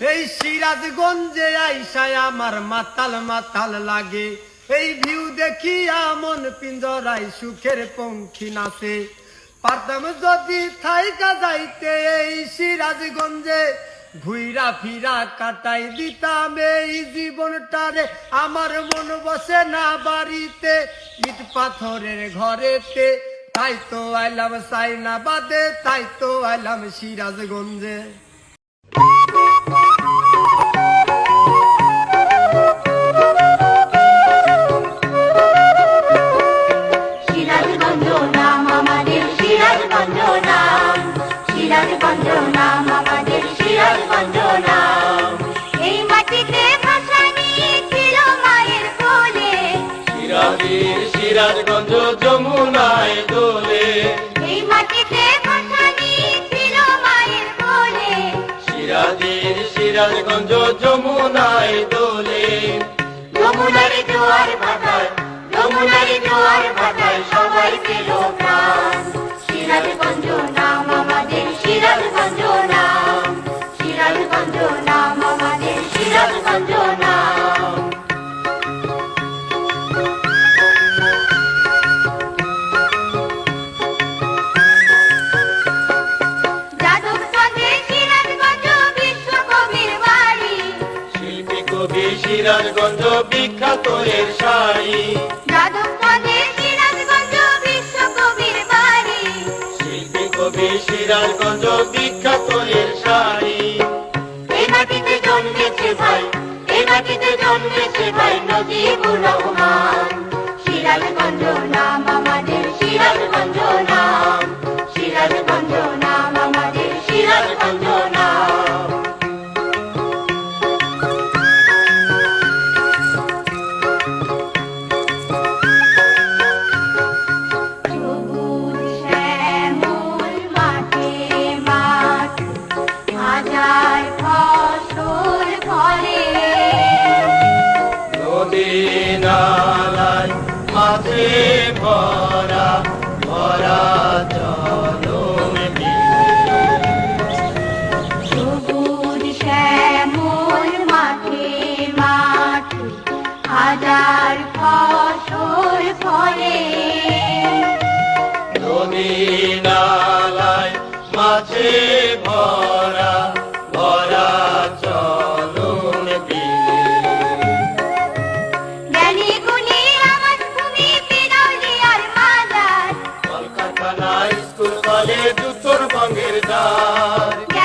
এই সিরাজগঞ্জে আইসায় আমার মাতাল মাতাল লাগে। এই ভিউ দেখিয়া মন পিঞ্জরাই সুখের পঙ্খী নাচে। পারতাম যদি থাইকা যাইতে এই সিরাজগঞ্জে, ঘুইরা ফিরা কাটাই দিতাম এই জীবনটারে। আমার মন বসে না বাড়িতে, ইট পাথরের ঘরেতে। তাই তো আইলাম সাইনা বাদে তাই তো আইলাম সিরাজগঞ্জ। সিরাজের সিরাজগঞ্জ যমুনায় দোলে। এই মাটিতে ছিল মায়ের কোলে। সিরাজের সিরাজগঞ্জ যমুনায় দোলে। যমুনার জোয়ার ভাটায় যমুনার জোয়ার ভাটায় সবাই ছিল সিরাজগঞ্জ বিখ্যাত এর শাড়ি। শিল্পী কবি সিরাজগঞ্জ বিখ্যাত এর শাড়ি। এই মাটিতে জন্মেছে ভাই এই মাটিতে জন্মেছে ভাই নজিবুর মাঝে ভরা ভরা চলন সবুজ শ্যামল মাঠে মাঠ হাজার ফসল ফলে। নদী বলে দুতোর বঙ্গের দ্বার।